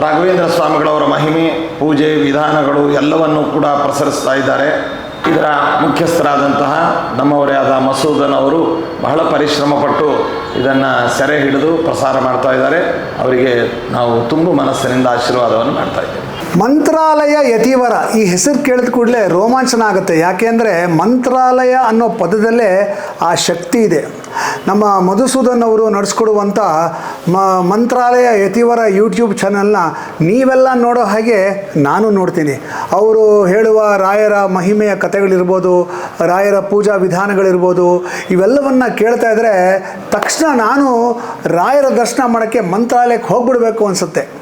ರಾಘವೇಂದ್ರ ಸ್ವಾಮಿಗಳವರ ಮಹಿಮೆ, ಪೂಜೆ, ವಿಧಾನಗಳು ಎಲ್ಲವನ್ನು ಕೂಡ ಪ್ರಸರಿಸ್ತಾ ಇದ್ದಾರೆ. ಇದರ ಮುಖ್ಯಸ್ಥರಾದಂತಹ ನಮ್ಮವರೇ ಆದ ಮಸೂದನ್ ಅವರು ಬಹಳ ಪರಿಶ್ರಮ ಪಟ್ಟು ಇದನ್ನು ಸೆರೆ ಹಿಡಿದು ಪ್ರಸಾರ ಮಾಡ್ತಾ ಇದ್ದಾರೆ. ಅವರಿಗೆ ನಾವು ತುಂಬ ಮನಸ್ಸಿನಿಂದ ಆಶೀರ್ವಾದವನ್ನು ಮಾಡ್ತಾ ಇದ್ದೇವೆ. ಮಂತ್ರಾಲಯ ಯತಿವರ. ಈ ಹೆಸರು ಕೇಳಿದ ಕೂಡಲೇ ರೋಮಾಂಚನ ಆಗುತ್ತೆ ಯಾಕೆಂದರೆ ಮಂತ್ರಾಲಯ ಅನ್ನೋ ಪದದಲ್ಲೇ ಆ ಶಕ್ತಿ ಇದೆ. ನಮ್ಮ ಮಧುಸೂದನ್ ಅವರು ನಡೆಸ್ಕೊಡುವಂಥ ಮ, ಮಂತ್ರಾಲಯ ಯತಿವರ ಯೂಟ್ಯೂಬ್ ಚಾನಲ್ನ ನೀವೆಲ್ಲ ನೋಡೋ ಹಾಗೆ ನಾನು ನೋಡ್ತೀನಿ. ಅವರು ಹೇಳುವ ರಾಯರ ಮಹಿಮೆಯ ಕಥೆಗಳಿರ್ಬೋದು, ರಾಯರ ಪೂಜಾ ವಿಧಾನಗಳಿರ್ಬೋದು, ಇವೆಲ್ಲವನ್ನು ಕೇಳ್ತಾ ಇದ್ದರೆ ತಕ್ಷಣ ನಾನು ರಾಯರ ದರ್ಶನ ಮಾಡೋಕ್ಕೆ ಮಂತ್ರಾಲಯಕ್ಕೆ ಹೋಗ್ಬಿಡ್ಬೇಕು ಅನಿಸುತ್ತೆ.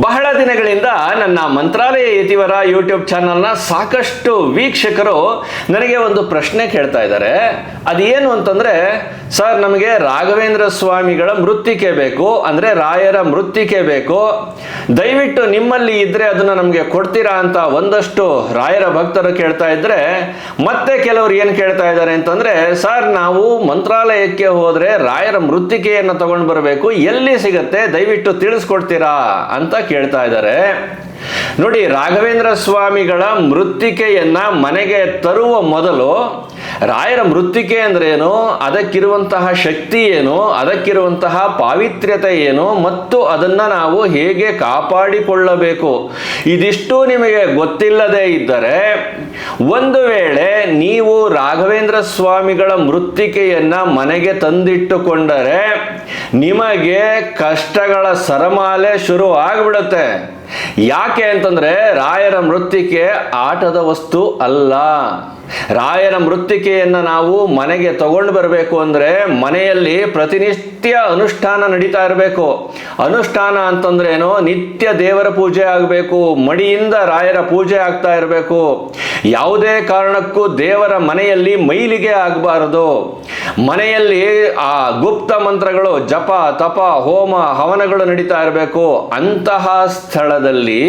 ಬಹಳ ದಿನಗಳಿಂದ ನನ್ನ ಮಂತ್ರಾಲಯ ಯತಿವರ ಯೂಟ್ಯೂಬ್ ಚಾನಲ್ನ ಸಾಕಷ್ಟು ವೀಕ್ಷಕರು ನನಗೆ ಒಂದು ಪ್ರಶ್ನೆ ಕೇಳ್ತಾ ಇದ್ದಾರೆ. ಅದೇನು ಅಂತಂದ್ರೆ, ಸರ್, ನಮಗೆ ರಾಘವೇಂದ್ರ ಸ್ವಾಮಿಗಳ ಮೃತ್ತಿಕೆ ಬೇಕು, ಅಂದ್ರೆ ರಾಯರ ಮೃತ್ತಿಕೆ ಬೇಕು. ದಯವಿಟ್ಟು ನಿಮ್ಮಲ್ಲಿ ಇದ್ದರೆ ಅದನ್ನ ನಮಗೆ ಕೊಡ್ತೀರಾ ಅಂತ ಒಂದಷ್ಟು ರಾಯರ ಭಕ್ತರು ಕೇಳ್ತಾ ಇದ್ದರೆ ಮತ್ತೆ ಕೆಲವರು ಏನು ಕೇಳ್ತಾ ಇದ್ದಾರೆ ಅಂತಂದ್ರೆ, ಸರ್, ನಾವು ಮಂತ್ರಾಲಯಕ್ಕೆ ಹೋದರೆ ರಾಯರ ಮೃತ್ತಿಕೆಯನ್ನು ತಗೊಂಡು ಬರಬೇಕು. ಎಲ್ಲಿ ಸಿಗತ್ತೆ? ದಯವಿಟ್ಟು ತಿಳಿಸ್ಕೊಡ್ತೀರಾ? ಅಂತ ಕೇಳ್ತಾ ಇದ್ದಾರೆ. ನೋಡಿ ರಾಘವೇಂದ್ರ ಸ್ವಾಮಿಗಳ ಮೃತ್ತಿಕೆಯನ್ನ ಮನೆಗೆ ತರುವ ಮೊದಲು ರಾಯರ ಮೃತ್ತಿಕೆ ಅಂದ್ರೆ ಏನು? ಅದಕ್ಕಿರುವಂತಹ ಶಕ್ತಿ ಏನು? ಅದಕ್ಕಿರುವಂತಹ ಪಾವಿತ್ರ್ಯತೆ ಏನು? ಮತ್ತು ಅದನ್ನ ನಾವು ಹೇಗೆ ಕಾಪಾಡಿಕೊಳ್ಳಬೇಕು? ಇದಿಷ್ಟು ನಿಮಗೆ ಗೊತ್ತಿಲ್ಲದೆ ಇದ್ದರೆ, ಒಂದು ವೇಳೆ ನೀವು ರಾಘವೇಂದ್ರ ಸ್ವಾಮಿಗಳ ಮೃತ್ತಿಕೆಯನ್ನು ಮನೆಗೆ ತಂದಿಟ್ಟುಕೊಂಡರೆ, ನಿಮಗೆ ಕಷ್ಟಗಳ ಸರಮಾಲೆ ಶುರು ಆಗಿಬಿಡುತ್ತೆ. ಯಾಕೆ ಅಂತಂದ್ರೆ ರಾಯರ ಮೃತ್ತಿಕೆ ಆಟದ ವಸ್ತು ಅಲ್ಲ. ರಾಯರ ಮೃತ್ತಿಕೆಯನ್ನು ನಾವು ಮನೆಗೆ ತಗೊಂಡು ಬರಬೇಕು ಅಂದರೆ ಮನೆಯಲ್ಲಿ ಪ್ರತಿನಿತ್ಯ ಅನುಷ್ಠಾನ ನಡೀತಾ ಇರಬೇಕು. ಅನುಷ್ಠಾನ ಅಂತಂದ್ರೆ ಏನು ನಿತ್ಯ ದೇವರ ಪೂಜೆ ಆಗಬೇಕು, ಮಡಿಯಿಂದ ರಾಯರ ಪೂಜೆ ಆಗ್ತಾ ಇರಬೇಕು. ಯಾವುದೇ ಕಾರಣಕ್ಕೂ ದೇವರ ಮನೆಯಲ್ಲಿ ಮೈಲಿಗೆ ಆಗಬಾರದು. ಮನೆಯಲ್ಲಿ ಆ ಗುಪ್ತ ಮಂತ್ರಗಳು, ಜಪ, ತಪ, ಹೋಮ, ಹವನಗಳು ನಡೀತಾ ಇರಬೇಕು. ಅಂತಹ ಸ್ಥಳದಲ್ಲಿ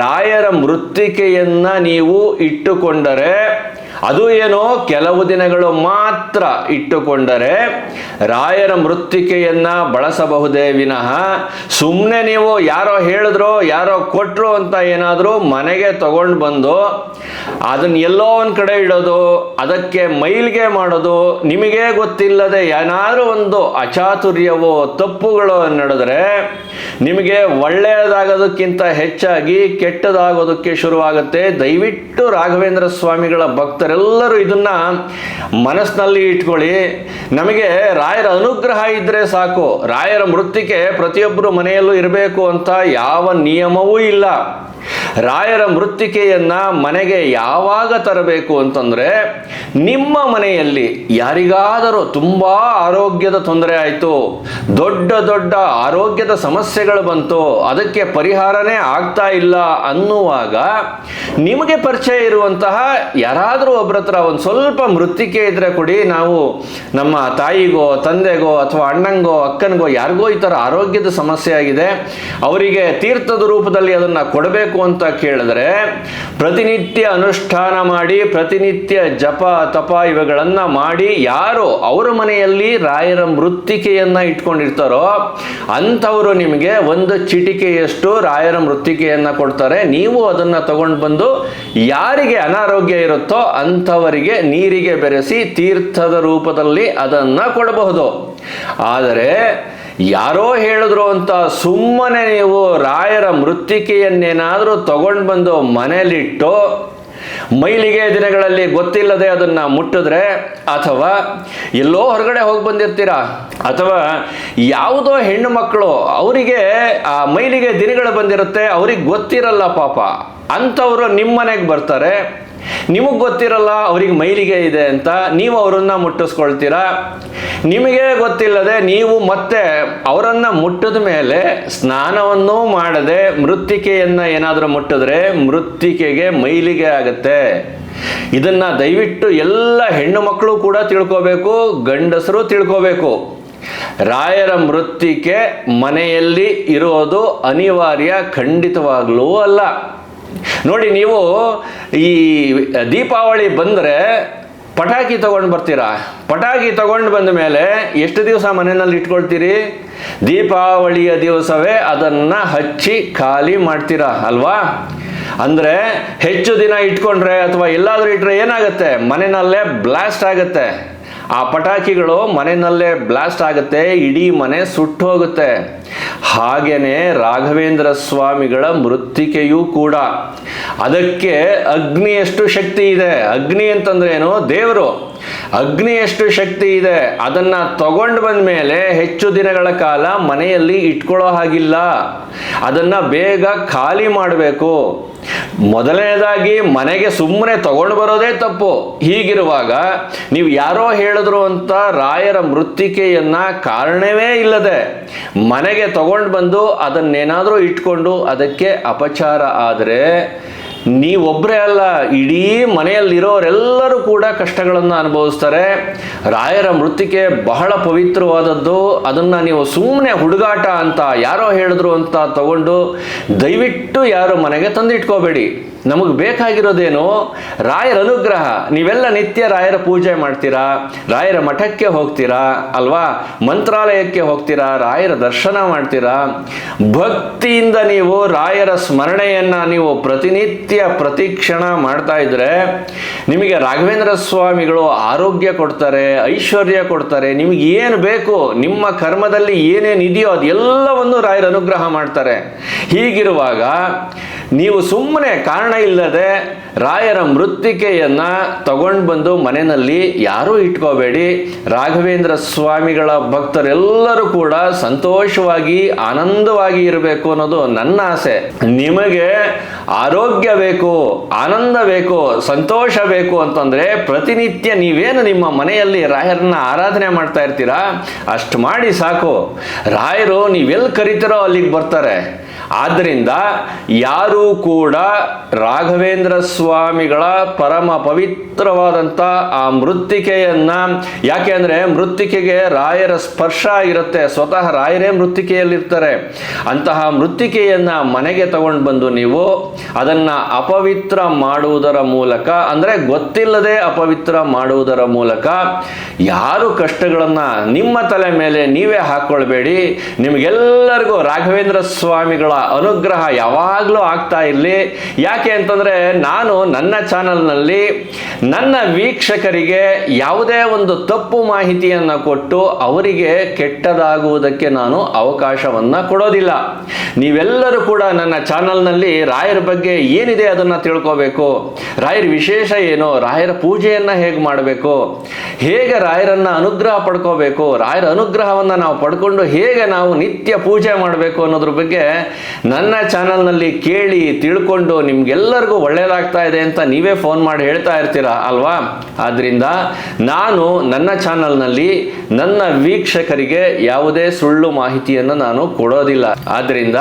ರಾಯರ ಮೃತ್ತಿಕೆಯನ್ನು ನೀವು ಇಟ್ಟುಕೊಂಡರೆ ಅದು ಏನೋ ಕೆಲವು ದಿನಗಳು ಮಾತ್ರ ಇಟ್ಟುಕೊಂಡರೆ ರಾಯರ ಮೃತ್ತಿಕೆಯನ್ನ ಬಳಸಬಹುದೇ ವಿನಃ ಸುಮ್ಮನೆ ನೀವು ಯಾರೋ ಹೇಳಿದ್ರು, ಯಾರೋ ಕೊಟ್ಟರು ಅಂತ ಏನಾದರೂ ಮನೆಗೆ ತಗೊಂಡು ಬಂದು ಅದನ್ನ ಎಲ್ಲೋ ಒಂದು ಕಡೆ ಇಡೋದು, ಅದಕ್ಕೆ ಮೈಲಿಗೆ ಮಾಡೋದು, ನಿಮಗೆ ಗೊತ್ತಿಲ್ಲದೆ ಏನಾದರೂ ಒಂದು ಅಚಾತುರ್ಯವೋ, ತಪ್ಪುಗಳು ನಡೆದರೆ ನಿಮಗೆ ಒಳ್ಳೆಯದಾಗೋದಕ್ಕಿಂತ ಹೆಚ್ಚಾಗಿ ಕೆಟ್ಟದಾಗೋದಕ್ಕೆ ಶುರುವಾಗುತ್ತೆ. ದಯವಿಟ್ಟು ರಾಘವೇಂದ್ರ ಸ್ವಾಮಿಗಳ ಭಕ್ತರೆಲ್ಲರೂ ಇದನ್ನು ಮನಸ್ಸಿನಲ್ಲಿ ಇಟ್ಕೊಳ್ಳಿ. ನಮಗೆ ರಾಯರ ಅನುಗ್ರಹ ಇದ್ದರೆ ಸಾಕು. ರಾಯರ ಮೃತ್ತಿಕೆ ಪ್ರತಿಯೊಬ್ಬರು ಮನೆಯಲ್ಲೂ ಇರಬೇಕು ಅಂತ ಯಾವ ನಿಯಮವೂ ಇಲ್ಲ. ರಾಯರ ಮೃತ್ತಿಕೆಯನ್ನು ಮನೆಗೆ ಯಾವಾಗ ತರಬೇಕು ಅಂತಂದ್ರೆ ನಿಮ್ಮ ಮನೆಯಲ್ಲಿ ಯಾರಿಗಾದರೂ ತುಂಬಾ ಆರೋಗ್ಯದ ತೊಂದರೆ ಆಯಿತು, ದೊಡ್ಡ ದೊಡ್ಡ ಆರೋಗ್ಯದ ಸಮಸ್ಯೆಗಳು ಬಂತು, ಅದಕ್ಕೆ ಪರಿಹಾರನೇ ಆಗ್ತಾ ಇಲ್ಲ ಅನ್ನುವಾಗ ನಿಮಗೆ ಪರಿಚಯ ಇರುವಂತಹ ಯಾರಾದರೂ ಒಬ್ಬರ ಹತ್ರ ಒಂದು ಸ್ವಲ್ಪ ಮೃತ್ತಿಕೆ ಇದ್ರೆ ಕೊಡಿ, ನಾವು ನಮ್ಮ ತಾಯಿಗೋ, ತಂದೆಗೋ ಅಥವಾ ಅಣ್ಣಂಗೋ, ಅಕ್ಕನಿಗೋ ಯಾರಿಗೋ ಈ ಥರ ಆರೋಗ್ಯದ ಸಮಸ್ಯೆ ಆಗಿದೆ, ಅವರಿಗೆ ತೀರ್ಥದ ರೂಪದಲ್ಲಿ ಅದನ್ನು ಕೊಡಬೇಕು ಅಂತ ಕೇಳಿದ್ರೆ ಪ್ರತಿನಿತ್ಯ ಅನುಷ್ಠಾನ ಮಾಡಿ, ಪ್ರತಿನಿತ್ಯ ಜಪ, ತಪ ಇವುಗಳನ್ನು ಮಾಡಿ ಯಾರು ಅವರ ಮನೆಯಲ್ಲಿ ರಾಯರ ಮೃತ್ತಿಕೆಯನ್ನು ಇಟ್ಕೊಂಡಿರ್ತಾರೋ ಅಂಥವರು ನಿಮಗೆ ಒಂದು ಚಿಟಿಕೆಯಷ್ಟು ರಾಯರ ಮೃತ್ತಿಕೆಯನ್ನು ಕೊಡ್ತಾರೆ. ನೀವು ಅದನ್ನ ತಗೊಂಡು ಬಂದು ಯಾರಿಗೆ ಅನಾರೋಗ್ಯ ಇರುತ್ತೋ ಅಂಥವರಿಗೆ ನೀರಿಗೆ ಬೆರೆಸಿ ತೀರ್ಥದ ರೂಪದಲ್ಲಿ ಅದನ್ನ ಕೊಡಬಹುದು. ಆದರೆ ಯಾರೋ ಹೇಳಿದ್ರು ಅಂತ ಸುಮ್ಮನೆ ನೀವು ರಾಯರ ಮೃತ್ತಿಕೆಯನ್ನೇನಾದರೂ ತಗೊಂಡು ಬಂದು ಮನೇಲಿಟ್ಟು ಮೈಲಿಗೆ ದಿನಗಳಲ್ಲಿ ಗೊತ್ತಿಲ್ಲದೆ ಅದನ್ನ ಮುಟ್ಟಿದ್ರೆ ಅಥವಾ ಎಲ್ಲೋ ಹೊರಗಡೆ ಹೋಗಿ ಬಂದಿರ್ತೀರಾ? ಅಥವಾ ಯಾವುದೋ ಹೆಣ್ಣು ಮಕ್ಕಳು ಅವರಿಗೆ ಆ ಮೈಲಿಗೆ ದಿನಗಳು ಬಂದಿರುತ್ತೆ, ಅವ್ರಿಗೆ ಗೊತ್ತಿರಲ್ಲ ಪಾಪ. ಅಂಥವ್ರು ನಿಮ್ಮ ಮನೆಗೆ ಬರ್ತಾರೆ. ನಿಮಗೆ ಗೊತ್ತಿರಲ್ಲ ಅವರಿಗೆ ಮೈಲಿಗೆ ಇದೆ ಅಂತ, ನೀವು ಅವರನ್ನ ಮುಟ್ಟಿಸ್ಕೊಳ್ತೀರಾ? ನಿಮಗೆ ಗೊತ್ತಿಲ್ಲದೆ ನೀವು ಮತ್ತೆ ಅವರನ್ನ ಮುಟ್ಟಿದ ಮೇಲೆ ಸ್ನಾನವನ್ನೂ ಮಾಡದೆ ಮೃತ್ತಿಕೆಯನ್ನ ಏನಾದರೂ ಮುಟ್ಟಿದ್ರೆ ಮೃತ್ತಿಕೆಗೆ ಮೈಲಿಗೆ ಆಗುತ್ತೆ. ಇದನ್ನ ದಯವಿಟ್ಟು ಎಲ್ಲ ಹೆಣ್ಣು ಮಕ್ಕಳು ಕೂಡ ತಿಳ್ಕೋಬೇಕು, ಗಂಡಸರು ತಿಳ್ಕೋಬೇಕು. ರಾಯರ ಮೃತ್ತಿಕೆ ಮನೆಯಲ್ಲಿ ಇರೋದು ಅನಿವಾರ್ಯ, ಖಂಡಿತವಾಗ್ಲೂ ಅಲ್ಲ. ನೋಡಿ ನೀವು ಈ ದೀಪಾವಳಿ ಬಂದರೆ ಪಟಾಕಿ ತಗೊಂಡು ಬರ್ತೀರಾ? ಪಟಾಕಿ ತಗೊಂಡು ಬಂದ ಮೇಲೆ ಎಷ್ಟು ದಿವಸ ಮನೆಯಲ್ಲಿ ಇಟ್ಕೊಳ್ತೀರಿ? ದೀಪಾವಳಿಯ ದಿವಸವೇ ಅದನ್ನು ಹಚ್ಚಿ ಖಾಲಿ ಮಾಡ್ತೀರಾ ಅಲ್ವಾ? ಅಂದರೆ ಹೆಚ್ಚು ದಿನ ಇಟ್ಕೊಂಡ್ರೆ ಅಥವಾ ಎಲ್ಲಾದರೂ ಇಟ್ಟರೆ ಏನಾಗುತ್ತೆ? ಮನೆಯಲ್ಲೇ ಬ್ಲಾಸ್ಟ್ ಆಗುತ್ತೆ. ಆ ಪಟಾಕಿಗಳು ಮನೆಯಲ್ಲೇ ಬ್ಲಾಸ್ಟ್ ಆಗುತ್ತೆ, ಇಡೀ ಮನೆ ಸುಟ್ಟು ಹೋಗುತ್ತೆ. ಹಾಗೇನೆ ರಾಘವೇಂದ್ರ ಸ್ವಾಮಿಗಳ ಮೃತ್ತಿಕೆಯೂ ಕೂಡ. ಅದಕ್ಕೆ ಅಗ್ನಿಯಷ್ಟು ಶಕ್ತಿ ಇದೆ? ಅಗ್ನಿ ಅಂತಂದ್ರೆ ಏನು? ದೇವರು. ಅಗ್ನಿಯಷ್ಟು ಶಕ್ತಿ ಇದೆ? ಅದನ್ನ ತಗೊಂಡು ಬಂದ ಮೇಲೆ ಹೆಚ್ಚು ದಿನಗಳ ಕಾಲ ಮನೆಯಲ್ಲಿ ಇಟ್ಕೊಳ್ಳೋ ಹಾಗಿಲ್ಲ. ಅದನ್ನ ಬೇಗ ಖಾಲಿ ಮಾಡಬೇಕು. ಮೊದಲನೇದಾಗಿ ಮನೆಗೆ ಸುಮ್ಮನೆ ತಗೊಂಡು ಬರೋದೇ ತಪ್ಪು. ಹೀಗಿರುವಾಗ ನೀವು ಯಾರೋ ಹೇಳಿದ್ರು ಅಂತ ರಾಯರ ಮೃತ್ತಿಕೆಯನ್ನ ಕಾರಣವೇ ಇಲ್ಲದೆ ಮನೆಗೆ ತಗೊಂಡು ಬಂದು ಅದನ್ನೇನಾದರೂ ಇಟ್ಕೊಂಡು ಅದಕ್ಕೆ ಅಪಚಾರ ಆದರೆ ನೀವೊಬ್ಬರೇ ಅಲ್ಲ, ಇಡೀ ಮನೆಯಲ್ಲಿರೋರೆಲ್ಲರೂ ಕೂಡ ಕಷ್ಟಗಳನ್ನು ಅನುಭವಿಸ್ತಾರೆ. ರಾಯರ ಮೃತ್ತಿಕೆ ಬಹಳ ಪವಿತ್ರವಾದದ್ದು, ಅದನ್ನು ನೀವು ಸುಮ್ಮನೆ ಹುಡುಗಾಟ ಅಂತ ಯಾರೋ ಹೇಳಿದ್ರು ಅಂತ ತಗೊಂಡು ದಯವಿಟ್ಟು ಯಾರು ಮನೆಗೆ ತಂದಿಟ್ಕೋಬೇಡಿ. ನಮಗೆ ಬೇಕಾಗಿರೋದೇನು, ರಾಯರ ಅನುಗ್ರಹ. ನೀವೆಲ್ಲ ನಿತ್ಯ ರಾಯರ ಪೂಜೆ ಮಾಡ್ತೀರಾ, ರಾಯರ ಮಠಕ್ಕೆ ಹೋಗ್ತೀರಾ, ಅಲ್ವಾ? ಮಂತ್ರಾಲಯಕ್ಕೆ ಹೋಗ್ತೀರಾ, ರಾಯರ ದರ್ಶನ ಮಾಡ್ತೀರಾ? ಭಕ್ತಿಯಿಂದ ನೀವು ರಾಯರ ಸ್ಮರಣೆಯನ್ನು ನೀವು ಪ್ರತಿನಿತ್ಯ ಪ್ರತಿಕ್ಷಣ ಮಾಡ್ತಾ ಇದ್ದರೆ ನಿಮಗೆ ರಾಘವೇಂದ್ರ ಸ್ವಾಮಿಗಳು ಆರೋಗ್ಯ ಕೊಡ್ತಾರೆ, ಐಶ್ವರ್ಯ ಕೊಡ್ತಾರೆ, ನಿಮಗೆ ಏನು ಬೇಕು, ನಿಮ್ಮ ಕರ್ಮದಲ್ಲಿ ಏನೇನಿದೆಯೋ ಅದೆಲ್ಲವನ್ನು ರಾಯರ ಅನುಗ್ರಹ ಮಾಡ್ತಾರೆ. ಹೀಗಿರುವಾಗ ನೀವು ಸುಮ್ಮನೆ ಕಾರಣ ಇಲ್ಲದೆ ರಾಯರ ಮೃತ್ತಿಕೆಯನ್ನ ತಗೊಂಡು ಬಂದು ಮನೆಯಲ್ಲಿ ಯಾರೂ ಇಟ್ಕೋಬೇಡಿ. ರಾಘವೇಂದ್ರ ಸ್ವಾಮಿಗಳ ಭಕ್ತರೆಲ್ಲರೂ ಕೂಡ ಸಂತೋಷವಾಗಿ, ಆನಂದವಾಗಿ ಇರಬೇಕು ಅನ್ನೋದು ನನ್ನ ಆಸೆ. ನಿಮಗೆ ಆರೋಗ್ಯ ಬೇಕು, ಆನಂದ ಬೇಕು, ಸಂತೋಷ ಬೇಕು ಅಂತಂದ್ರೆ ಪ್ರತಿನಿತ್ಯ ನೀವೇನು ನಿಮ್ಮ ಮನೆಯಲ್ಲಿ ರಾಯರನ್ನ ಆರಾಧನೆ ಮಾಡ್ತಾ ಇರ್ತೀರಾ? ಅಷ್ಟು ಮಾಡಿ ಸಾಕು. ರಾಯರು ನೀವೆಲ್ಲಿ ಕರಿತೀರೋ ಅಲ್ಲಿಗೆ ಬರ್ತಾರೆ. ಆದ್ದರಿಂದ ಯಾರೂ ಕೂಡ ರಾಘವೇಂದ್ರ ಸ್ವಾಮಿಗಳ ಪರಮ ಪವಿತ್ರವಾದಂಥ ಆ ಮೃತ್ತಿಕೆಯನ್ನು, ಯಾಕೆ ಅಂದರೆ ಮೃತ್ತಿಕೆಗೆ ರಾಯರ ಸ್ಪರ್ಶ ಇರುತ್ತೆ ಸ್ವತಃ ರಾಯರೇ ಮೃತ್ತಿಕೆಯಲ್ಲಿರ್ತಾರೆ. ಅಂತಹ ಮೃತ್ತಿಕೆಯನ್ನು ಮನೆಗೆ ತಗೊಂಡು ಬಂದು ನೀವು ಅದನ್ನು ಅಪವಿತ್ರ ಮಾಡುವುದರ ಮೂಲಕ, ಅಂದರೆ ಗೊತ್ತಿಲ್ಲದೆ ಅಪವಿತ್ರ ಮಾಡುವುದರ ಮೂಲಕ ಯಾರು ಕಷ್ಟಗಳನ್ನು ನಿಮ್ಮ ತಲೆ ಮೇಲೆ ನೀವೇ ಹಾಕ್ಕೊಳ್ಬೇಡಿ ನಿಮಗೆಲ್ಲರಿಗೂ ರಾಘವೇಂದ್ರ ಸ್ವಾಮಿಗಳ ಅನುಗ್ರಹ ಯಾವಾಗಲೂ ಆಗ್ತಾ ಇರಲಿ. ಯಾಕೆ ಅಂತಂದರೆ ನಾನು ನನ್ನ ಚಾನಲ್ನಲ್ಲಿ ನನ್ನ ವೀಕ್ಷಕರಿಗೆ ಯಾವುದೇ ಒಂದು ತಪ್ಪು ಮಾಹಿತಿಯನ್ನು ಕೊಟ್ಟು ಅವರಿಗೆ ಕೆಟ್ಟದಾಗುವುದಕ್ಕೆ ನಾನು ಅವಕಾಶವನ್ನು ಕೊಡೋದಿಲ್ಲ. ನೀವೆಲ್ಲರೂ ಕೂಡ ನನ್ನ ಚಾನಲ್ನಲ್ಲಿ ರಾಯರ ಬಗ್ಗೆ ಏನಿದೆ ಅದನ್ನು ತಿಳ್ಕೋಬೇಕು. ರಾಯರ ವಿಶೇಷ ಏನು? ರಾಯರ ಪೂಜೆಯನ್ನು ಹೇಗೆ ಮಾಡಬೇಕು? ಹೇಗೆ ರಾಯರನ್ನು ಅನುಗ್ರಹ ಪಡ್ಕೋಬೇಕು? ರಾಯರ ಅನುಗ್ರಹವನ್ನು ನಾವು ಪಡ್ಕೊಂಡು ಹೇಗೆ ನಾವು ನಿತ್ಯ ಪೂಜೆ ಮಾಡಬೇಕು ಅನ್ನೋದ್ರ ಬಗ್ಗೆ ನನ್ನ ಚಾನಲ್ನಲ್ಲಿ ಕೇಳಿ ತಿಳ್ಕೊಂಡು ನಿಮ್ಗೆಲ್ಲರಿಗೂ ಒಳ್ಳೇದಾಗ್ತಾ ಇದೆ ಅಂತ ನೀವೇ ಫೋನ್ ಮಾಡಿ ಹೇಳ್ತಾ ಇರ್ತೀರಾ ಅಲ್ವಾ? ಆದ್ರಿಂದ ನಾನು ನನ್ನ ಚಾನಲ್ನಲ್ಲಿ ನನ್ನ ವೀಕ್ಷಕರಿಗೆ ಯಾವುದೇ ಸುಳ್ಳು ಮಾಹಿತಿಯನ್ನು ನಾನು ಕೊಡೋದಿಲ್ಲ. ಆದ್ರಿಂದ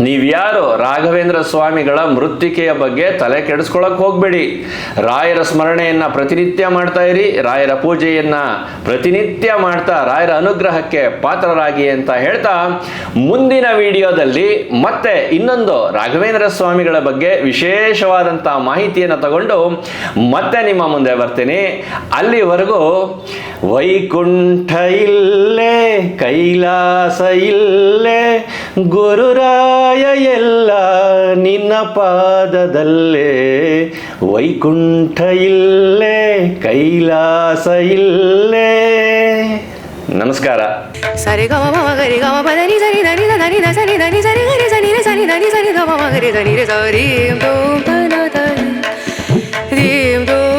ನೀವ್ಯಾರು ರಾಘವೇಂದ್ರ ಸ್ವಾಮಿಗಳ ಮೃತ್ತಿಕೆಯ ಬಗ್ಗೆ ತಲೆ ಕೆಡಿಸ್ಕೊಳಕ್ ಹೋಗ್ಬೇಡಿ. ರಾಯರ ಸ್ಮರಣೆಯನ್ನ ಪ್ರತಿನಿತ್ಯ ಮಾಡ್ತಾ ಇರಿ. ರಾಯರ ಪೂಜೆಯನ್ನ ಪ್ರತಿನಿತ್ಯ ಮಾಡ್ತಾ ರಾಯರ ಅನುಗ್ರಹಕ್ಕೆ ಪಾತ್ರರಾಗಿ ಅಂತ ಹೇಳ್ತಾ ಮುಂದಿನ ವಿಡಿಯೋದಲ್ಲಿ ಮತ್ತೆ ಇನ್ನೊಂದು ರಾಘವೇಂದ್ರ ಸ್ವಾಮಿಗಳ ಬಗ್ಗೆ ವಿಶೇಷವಾದಂಥ ಮಾಹಿತಿಯನ್ನು ತಗೊಂಡು ಮತ್ತೆ ನಿಮ್ಮ ಮುಂದೆ ಬರ್ತೀನಿ. ಅಲ್ಲಿವರೆಗೂ ವೈಕುಂಠ ಇಲ್ಲೇ, ಕೈಲಾಸ ಇಲ್ಲೇ ಗುರುರಾಯ ಎಲ್ಲ ನಿನ್ನ ಪಾದದಲ್ಲೇ. ವೈಕುಂಠ ಇಲ್ಲೇ, ಕೈಲಾಸ ಇಲ್ಲೇ. ನಮಸ್ಕಾರ. ಸರಿ ಗಮ ಮಮ ಗರಿ ಗಮ ಪದ ನಿ ಸರಿ ಧನಿ ಧನಿ ನ ಸರಿ ಧನಿ ಸರಿ ಗರಿ ಸನಿ ರೆ ಸನಿ ಧನಿ ಸರಿ ಗ ಮಮ ಗರಿ ಧನಿ ರೆ ಸರಿ ದೋಂ ತ ನ. ತ ರೀಂ ದೋಂ